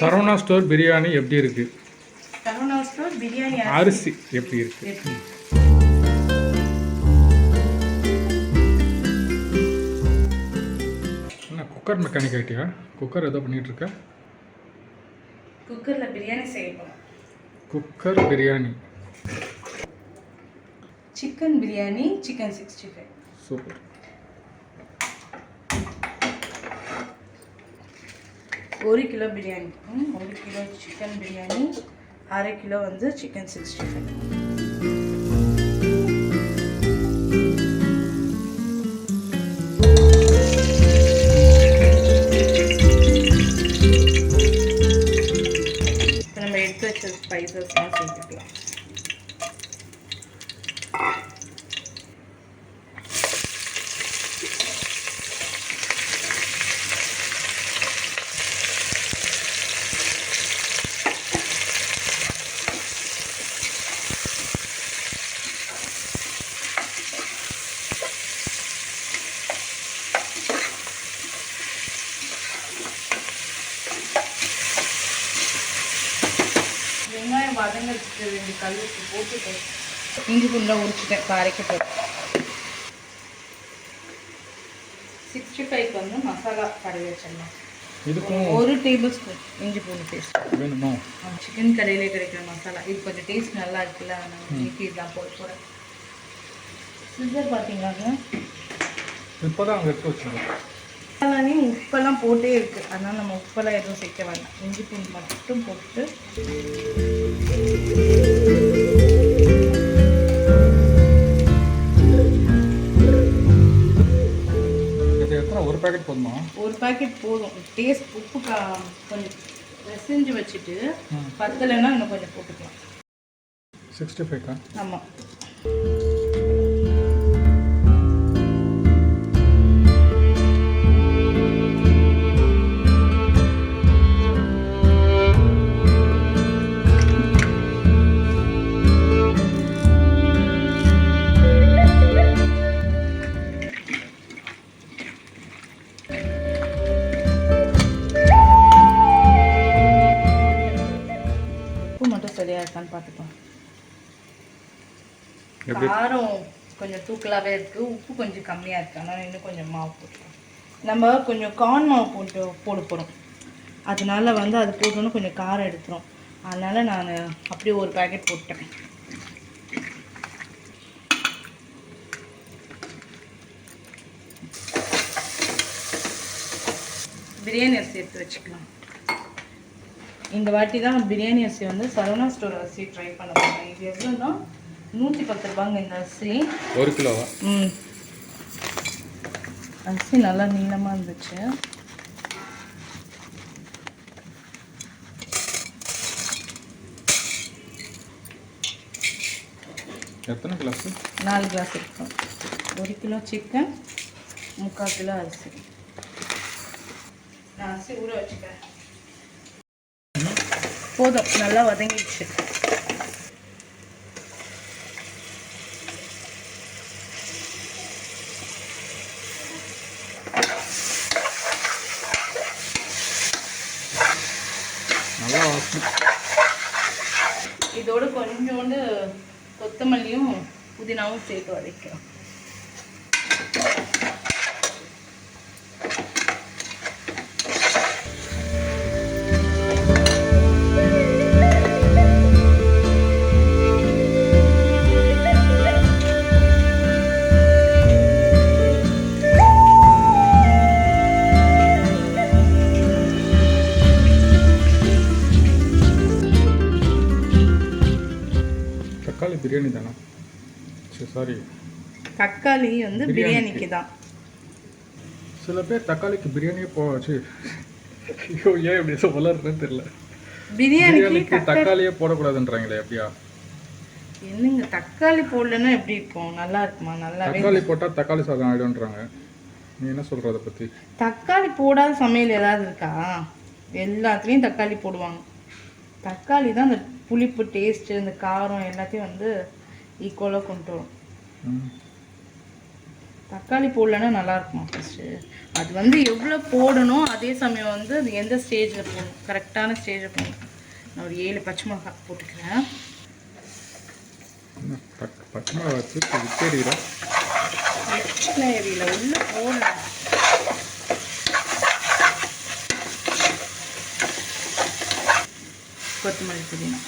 Saravana store biryani எப்படி இருக்கு? Saravana store biryani அரிசி எப்படி இருக்கு? என்ன குக்கர் மெக்கானிக் ஆகிட்டியா குக்கர் ஏதோ பண்ணிட்டு இருக்க குக்கரில் பிரியாணி செய்ய போகிறோம் cooker biryani. Chicken biryani chicken sixty five super. ஒரு கிலோ பிரியாணி. ஒரு கிலோ சிக்கன் பிரியாணி அரை கிலோ வந்து சிக்கன் சிக்ஸ்டி ஃபைவ். இப்போ நம்ம எடுத்து வச்ச ஸ்பைசஸ்லாம் சேர்த்துக்கலாம் வெங்காயம் வதங்கிறதுக்கு ரெண்டு கல் உப்பு போட்டுட்டேன் இஞ்சி பூண்டை உரிச்சிட்டேன் காரைக்கு போட்டு சிக்ஸ்டி ஃபைவ்க்கு வந்து மசாலா கடை வச்சிடலாம். இதுக்கும் ஒரு டேபிள் ஸ்பூன் இஞ்சி பூண்டு பேஸ்ட் வேணுமா சிக்கன் கடையிலே கிடைக்கிற மசாலா. இது கொஞ்சம் டேஸ்ட் நல்லா இருக்குல்ல நான் வீட்டு இதெல்லாம் போட போகிறேன் சிசர் பார்த்தீங்களாங்க இப்போ தான் அங்கே எடுத்து வச்சுருக்கோம் மசாலாலையும் உப்பெல்லாம் போட்டே இருக்குது அதனால் நம்ம உப்பெல்லாம் எதுவும் சேர்க்க வேண்டாம். இஞ்சி பூண்டு மட்டும் போட்டு பேக்கெட் போதுமா? ஒரு பாக்கெட் போதும். டேஸ்ட் உப்பு கொஞ்சம் பிசைஞ்சு வச்சுட்டு. பத்தலைன்னா இன்னும் கொஞ்சம் போட்டுக்கலாம். சிக்ஸ்டி ஃபைவ்க்கா ஆமாம் இருக்கான்னு பார்த்துக்கலாம். எப்படி? காரம் கொஞ்சம் தூக்கலாகவே இருக்குது உப்பு கொஞ்சம் கம்மியாக இருக்குது அதனால் இன்னும் கொஞ்சம் மாவு போட்டுக்கலாம். நம்ம கொஞ்சம் கார்ன் மாவு போட்டு போட போகிறோம் அதனால வந்து அது போட்டோன்னு கொஞ்சம் காரம் எடுத்துரும். அதனால் நான் அப்படியே ஒரு பேக்கெட் போட்டேன் பிரியாணி அரிசி எடுத்து வச்சுக்கலாம். இந்த வாட்டி தான் பிரியாணி அரிசி வந்து சரவணா ஸ்டோர் அரிசி ட்ரை பண்ண போகிறேன் இது எவ்வளோன்னா நூற்றி பத்து ரூபாங்க இந்த அரிசி. ஒரு கிலோவா? ம். அரிசி நல்லா நீளமாக இருந்துச்சு. எத்தனை கிளாஸ்? நாலு கிளாஸ் இருக்கும். ஒரு கிலோ சிக்கன் முக்கால் கிலோ அரிசி. நான் அரிசி ஊற வச்சுக்கிறேன். போதும். நல்லா வதங்கிடுச்சு. நல்லா இதோட கொஞ்சோண்டு கொத்தமல்லியும் புதினாவும் சேர்த்து வதக்கிறோம். சரி தக்காளி வந்து பிரியாணிக்கு தான். சில பேர் தக்காளிக்கு பிரியாணியே போச்சு ஐயோ ஏன் இப்படி சொல்ல வளருதுன்னு தெரியல. பிரியாணிக்கு தக்காளியே போடக்கூடாதுன்றாங்களே எப்படியா என்னங்க தக்காளி போடலன்னா எப்படி இருக்கும் நல்லா இருக்குமா? நல்லாவே தக்காளி போட்டால் தக்காளி சாதம் ஆகிடும்ன்றாங்க நீ என்ன சொல்கிற அதை பற்றி தக்காளி போடாத சமையல் ஏதாவது இருக்கா? எல்லாத்துலேயும் தக்காளி போடுவாங்க. தக்காளி தான் அந்த புளிப்பு டேஸ்ட்டு இந்த காரம் எல்லாத்தையும் வந்து ஈக்குவலாக கொண்டு வரும். தக்காளி போடலன்னா நல்லா இருக்குமா ஃபஸ்ட்டு அது வந்து எவ்வளோ போடணும் அதே சமயம் வந்து அது எந்த ஸ்டேஜில் போடணும்? கரெக்டான ஸ்டேஜில் போடணும். நான் ஒரு ஏழு பச்சை மிளகாய் போட்டுக்கிறேன். பக் பக்கமாக வச்சு எல்லாம் எரியல உள்ளே போடணும். கொத்தமல்லி புதினா.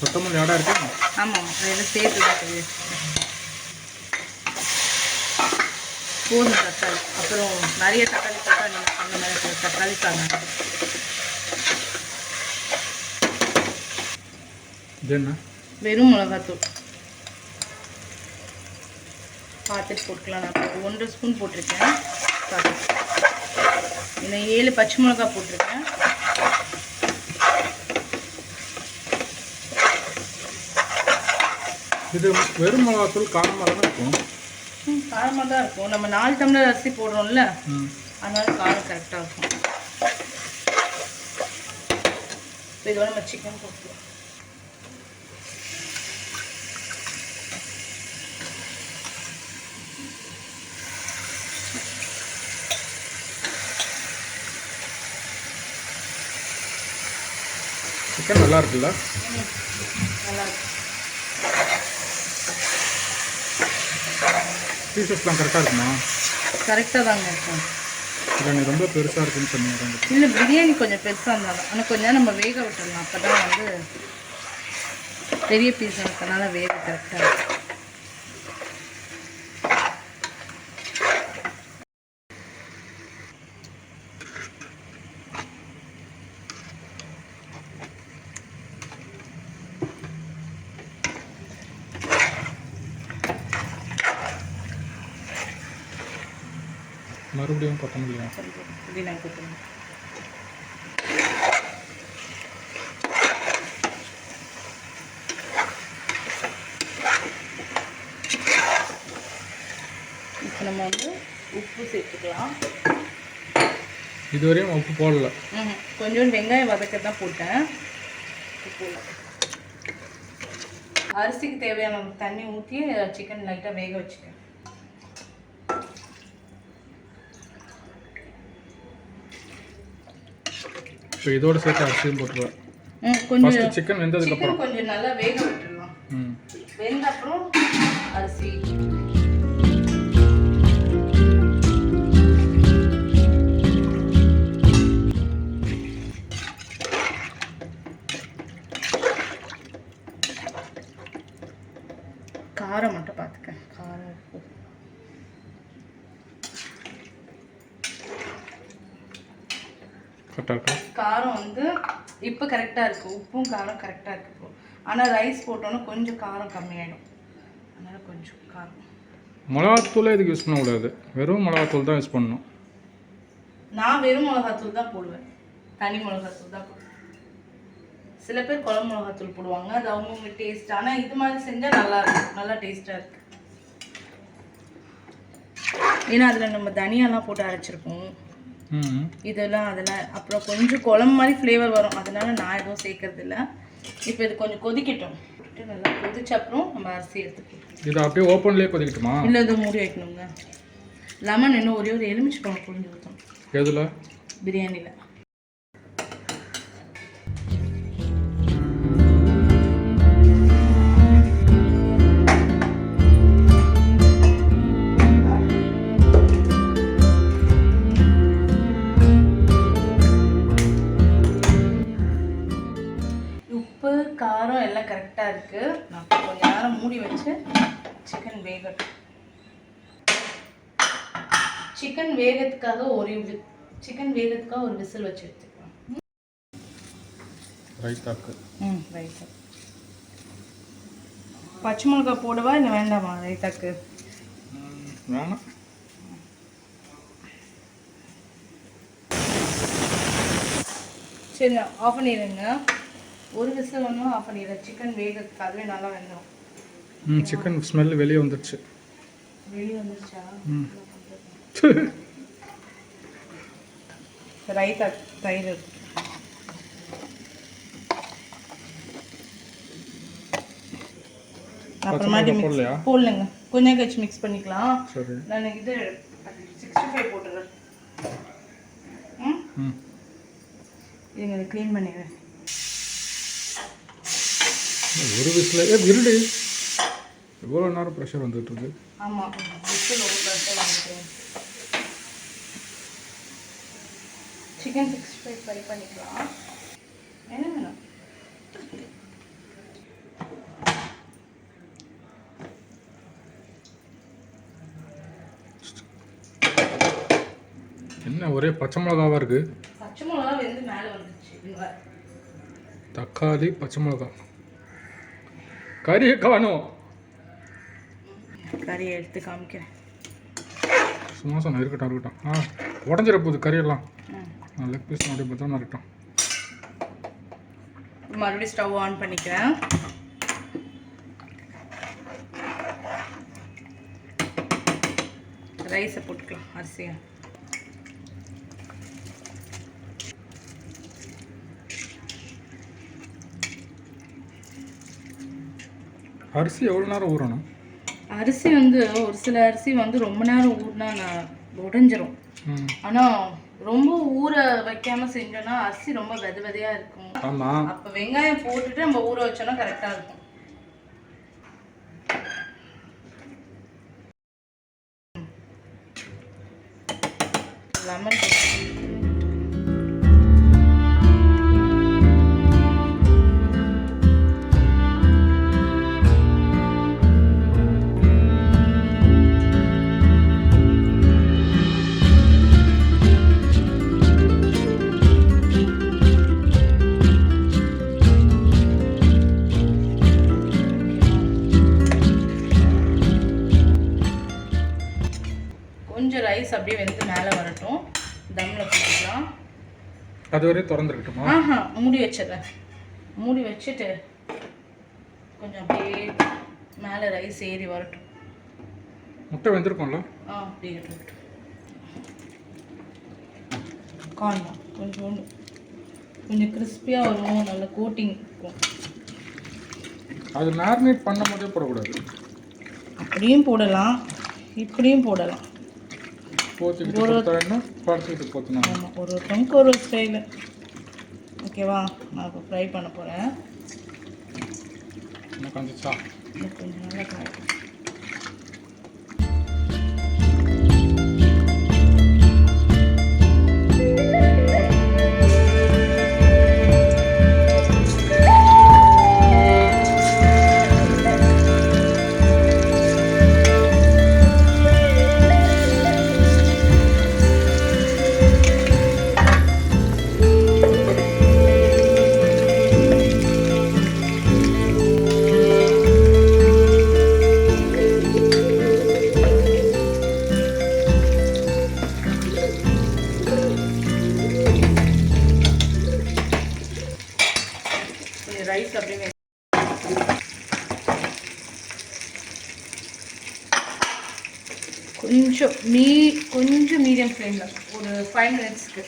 கொத்தமல்லி ஆடா இருக்கு ஆமாம் ரெண்டு சேர்த்து தான் போதும் தக்காளி. அப்புறம் நிறைய தக்காளி நீங்கள் அந்த மாதிரி தக்காளி என்ன? வெறும் மிளகாத்தூள். பார்த்துட்டு போட்டுக்கலாம். நான் இப்போ ஒன்றரை ஸ்பூன் போட்டிருக்கேன். பார்த்து இன்னும் ஏழு பச்சை மிளகா போட்டிருக்கேன். இது வெறும் மிளகாத்தூள் காரமாக தானே இருக்கும். காரமாக தான் இருக்கும். நம்ம நாலு டம்ளர் அரிசி போடுறோம்ல அதனால காரம் கரெக்டாக இருக்கும். இதோட நம்ம சிக்கன் போட்டுக்கலாம். சிக்கன் நல்லா இருக்குல்ல? நல்லா இருக்கும் பீசஸ்லாம் கரெக்டாக இருக்குமா? கரெக்டாக தாங்க இருக்கும். இல்லை ரொம்ப பெருசாக இருக்குன்னு சொன்னீங்க இல்லை பிரியாணி கொஞ்சம் பெருசாக இருந்தாலும் ஆனால் கொஞ்ச நேரம் நம்ம வேக விட்டுடலாம் அப்போ தான் வந்து பெரிய பீஸ் இருக்கனால வேக கரெக்டாக இருக்கும். மறுபடியும் கொத்தமல்லியா புதினா கொத்தமல்லி இப்போ நம்ம வந்து உப்பு சேர்த்துக்கலாம். இதுவரையும் உப்பு போடல. ம் கொஞ்சோண்டு வெங்காயம் வதக்க தான் போட்டேன். அரிசிக்கு தேவையான தண்ணி ஊற்றி சிக்கன் லைட்டாக வேக வச்சுக்கேன். இப்போ இதோட சேர்த்து அரிசியும் போட்டுருவேன். கொஞ்சம் சிக்கன் வெந்ததுக்கப்புறம் சிக்கன் கொஞ்சம் நல்லா வேக விட்டுடலாம் ம். வெந்த அப்புறம் அரிசி. காரம் மட்டும் பார்த்துக்க. காரம் உப்பு கரெக்டாக இருக்கா காரம் வந்து இப்போ கரெக்டாக இருக்குது உப்பும் காரம் கரெக்டாக இருக்குது ஆனால் ரைஸ் போட்டோன்னா கொஞ்சம் காரம் கம்மியாயிடும். அதனால் கொஞ்சம் காரம். மிளகாத்தூளே இதுக்கு யூஸ் பண்ணக்கூடாது. வெறும் மிளகாத்தூள் தான் யூஸ் பண்ணணும். நான் வெறும் மிளகாத்தூள் தான் போடுவேன். தனி மிளகாத்தூள் தான் போடுவேன். சில பேர் குழம்பு மிளகாத்தூள் போடுவாங்க. அது அவங்கவுங்க டேஸ்ட் ஆனால் இது மாதிரி செஞ்சால் நல்லா இருக்கும். நல்லா டேஸ்ட்டாக இருக்கு. ஏன்னா அதில் நம்ம தனியாலாம் போட்டு அரைச்சிருக்கோம் இதெல்லாம் அதெல்லாம் அப்புறம் கொஞ்சம் குழம்பு மாதிரி ஃப்ளேவர் வரும். அதனால நான் எதுவும் சேர்க்கறது இல்ல இப்போ இது கொஞ்சம் கொதிக்கட்டும். நல்லா கொதிச்ச அப்புறம் நம்ம அரிசி எடுத்துக்கலாம். இது அப்படியே ஓப்பன்லேயே கொதிக்கட்டுமா? இல்லை இதை மூடி வைக்கணுங்க. லெமன் இன்னும் ஒரே ஒரு எலுமிச்சை பழம் புரிஞ்சு ஊற்றணும் எதில்? பிரியாணியில் இருக்குது நான் இப்ப கொஞ்ச நேரம் மூடி வச்சு சிக்கன் வேகட்டும். சிக்கன் வேகத்துக்காக ஒரு சிக்கன் வேகத்துக்காக ஒரு விசில் வச்சு எடுத்துக்கலாம். ரைத்தாக்கு. ம் ரைத்தா. பச்சை மிளகா போடவா இல்லை வேண்டாமா ரைத்தாக்கு? வேணாம். சரி ஆஃப் பண்ணிடுங்க. ஒரு விசில் ஒன்றும் ஆஃப் பண்ணிடுறேன் சிக்கன் வேகத்துக்கு அதுவே நல்லா வெந்துடும் ம் சிக்கன் ஸ்மெல் வெளியே வந்துடுச்சு வெளியே வந்துருச்சா? ம். ரைத்தா தயிர். அப்புறமாட்டி மிக்ஸ்? போடலங்க. கொஞ்சம் கழிச்சு மிக்ஸ் பண்ணிக்கலாம். நான் இது சிக்ஸ்டி ஃபைவ் போட்டுறேன். ம்? ம். இருங்க இதை க்ளீன் பண்ணிடுறேன். ஒரு விசில் ஏ இருடி. எவ்வளோ நேரம் ப்ரெஷர் வந்துட்டு இருக்கு ஆமாம் சிக்கன் சிக்ஸ்டி ஃபைவ் ஃப்ரை பண்ணிக்கலாம். என்ன வேணும்? என்ன ஒரே பச்சை மிளகாவா இருக்கு? பச்சை மிளகா வெந்து மேலே வந்துச்சு இங்க தக்காளி பச்சை மிளகா. கறியை காணும் கறியை எடுத்து காமிக்கிறேன். சும்மா சொன்ன இருக்கட்டும் இருக்கட்டும். ஆ உடஞ்சிட போகுது கறியெல்லாம். லெக் பீஸ் அப்படியே பார்த்தா இருக்கட்டும் மறுபடியும் ஸ்டவ் ஆன் பண்ணிக்கிறேன். ரைஸை போட்டுக்கலாம் அரிசியை. அரிசி எவ்வளோ நேரம் ஊறணும்? அரிசி வந்து ஒரு சில அரிசி வந்து ரொம்ப நேரம் ஊறினா நான் உடைஞ்சிரும். ஆனால் ரொம்ப ஊற வைக்காம செஞ்சோன்னா அரிசி ரொம்ப வெத வெதையா இருக்கும். ஆமாம் அப்போ வெங்காயம் போட்டுட்டு நம்ம ஊற வச்சோன்னா கரெக்டாக இருக்கும். அது வரையும் திறந்துருக்கட்டுமா? ஆஹா மூடி வச்சிடுறேன். மூடி வச்சுட்டு கொஞ்சம் அப்படியே மேலே ரைஸ் ஏறி வரட்டும். முட்டை வெந்திருக்கும்ல? ஆ அப்படியே இருக்கட்டும் காணும் கொஞ்சோண்டு. கொஞ்சம் கிறிஸ்பியாக வரும் நல்ல கோட்டிங் இருக்கும். அது மேரினேட் பண்ணும் போதே போடக்கூடாது. அப்படியும் போடலாம் இப்படியும் போடலாம். போச்சுக்கிட்டு கொடுத்தா படுத்துக்கிட்டு போத்துனா ஆமாம் ஒரு ஒருத்தவங்களுக்கு ஒரு ஸ்டைலு ஓகேவா நான் இப்போ ஃப்ரை பண்ண போகிறேன் வந்துச்சா இன்னும் கொஞ்சம் நல்லா காய்க்கும் கொஞ்சம் அப்படியே கொஞ்சம் மீ கொஞ்சம் மீடியம் ஃப்ளேமில் ஒரு ஃபைவ் மினிட்ஸ்க்கு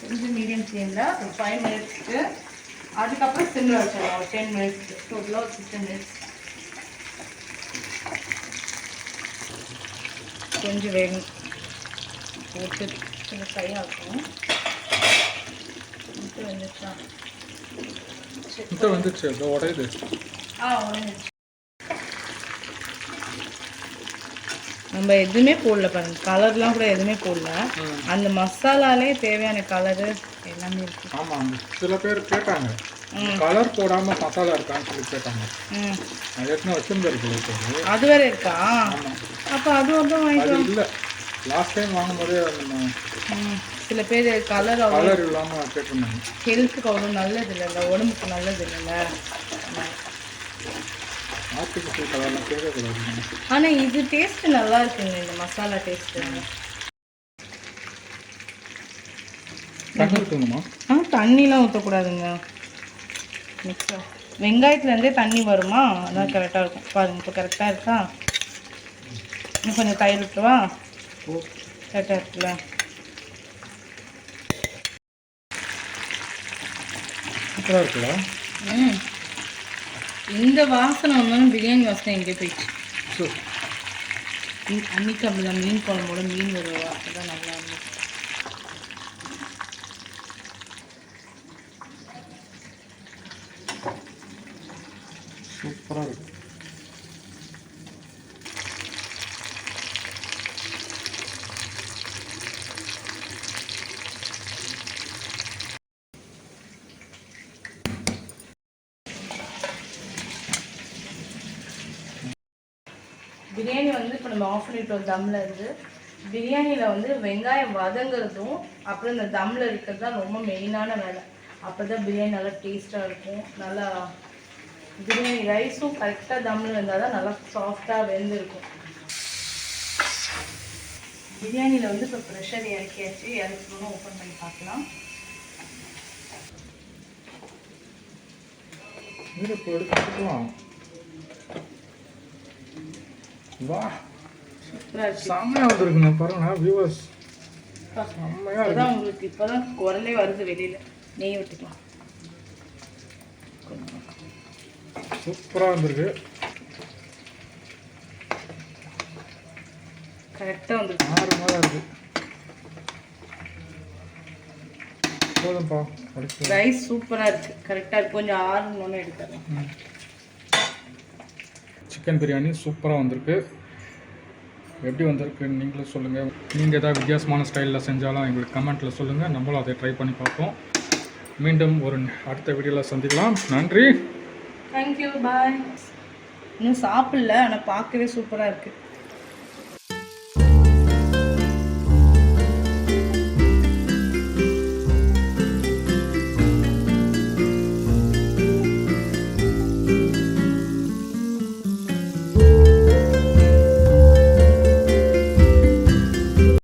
கொஞ்சம் மீடியம் ஃப்ளேமில் ஒரு ஃபைவ் மினிட்ஸ்க்கு அதுக்கப்புறம் சிம்மில் வச்சிடலாம் ஒரு டென் மினிட்ஸ்க்கு டோட்டலாக ஒரு ஃபிஃப்டீன் மினிட்ஸ் கொஞ்சம் வேணும். போட்டு கொஞ்சம் ஃப்ரையாக இருக்கும் போட்டு வந்துச்சா முட்டை வந்துச்சு இதோ உடையுது. நம்ம எதுவுமே போடல பாருங்க. கலர்லாம் கூட எதுவுமே போடல. அந்த மசாலாலே தேவையான கலரு எல்லாமே இருக்கு. ஆமாம் சில பேர் கேட்டாங்க. கலர் போடாமல் மசாலா இருக்கான்னு சொல்லி கேட்டாங்க. ம். நான் ஏற்கனவே வச்சிருந்திருக்கு அது வேற இருக்கா? ஆமாம் அப்போ அது வந்து அது இல்லை. லாஸ்ட் டைம் வாங்கும்போதே சில பேர் கலர் கலர் இல்லாமல் கேட்டிருந்தாங்க. ஹெல்த்துக்கு அவ்வளோ நல்லது இல்லைல்ல உடம்புக்கு நல்லது இல்லைல்ல ஆர்டிஃபிஷியல் கலர்லாம் கேட்கக்கூடாது. ஆனால் இது டேஸ்ட் நல்லா இருக்குங்க இந்த மசாலா டேஸ்ட்டு தண்ணி ஊற்றணுமா ஆ தண்ணிலாம் ஊற்றக்கூடாதுங்க மிக்ஸா வெங்காயத்துலேருந்தே தண்ணி வருமா? அதான் கரெக்டாக இருக்கும். பாருங்க இப்போ கரெக்டாக இருக்கா? இன்னும் கொஞ்சம் தயிர் விட்டுருவா கரெக்டாக இருக்குல்ல? சூப்பராக இருக்குல்ல? ம். இந்த வாசனை வந்தாலும் பிரியாணி வாசனை எங்கே போயிடுச்சு. ஸோ மீன் அன்னைக்கு அப்படிதான் மீன் குழம்போட மீன் ஒரு வாசனை தான் நல்லா இருந்துச்சு சூப்பராக இருக்கு. பிரியாணி வந்து இப்போ நம்ம ஆஃப் பண்ணிட்டோம் தம்மில் இருந்து பிரியாணியில் வந்து வெங்காயம் வதங்குறதும் அப்புறம் இந்த தம்மில் இருக்கிறது தான் ரொம்ப மெயினான வேலை. அப்போ தான் பிரியாணி நல்லா டேஸ்ட்டாக இருக்கும். நல்லா பிரியாணி ரைஸும் கரெக்டாக தம்மில் இருந்தால் தான் நல்லா சாஃப்டாக வெந்திருக்கும். பிரியாணியில் வந்து இப்போ ப்ரெஷர் இறக்கியாச்சு. இறக்கணும் ஓப்பன் பண்ணி பார்க்கலாம். இது இப்போ எடுத்துக்கலாம். வா. செம்மையாக வந்திருக்குண்ணா பாருங்க வியூவர்ஸ் செம்மையாக இருக்கு. இப்போதான் உங்களுக்கு இப்போதான் குரலே வருது வெளியில். நெய் விட்டுக்கலாம் சூப்பராக வந்திருக்கு. கரெக்டாக வந்துருக்கு. ஆறு மாதிரி இருக்கு போதும்ப்பா ரைஸ் சூப்பராக இருக்குது கரெக்டாக இருக்கு. கொஞ்சம் ஆறணுன்னு எடுத்துடலாம் சிக்கன் பிரியாணி சூப்பராக வந்திருக்கு. எப்படி வந்திருக்குன்னு நீங்களும் சொல்லுங்கள் நீங்கள் எதாவது வித்தியாசமான ஸ்டைலில் செஞ்சாலும் எங்களுக்கு கமெண்ட்டில் சொல்லுங்கள் நம்மளும் அதை ட்ரை பண்ணி பார்ப்போம். மீண்டும் ஒரு அடுத்த வீடியோவில் சந்திக்கலாம். நன்றி. தேங்க்யூ பாய் இன்னும் சாப்பிடல ஆனால் பார்க்கவே சூப்பராக இருக்குது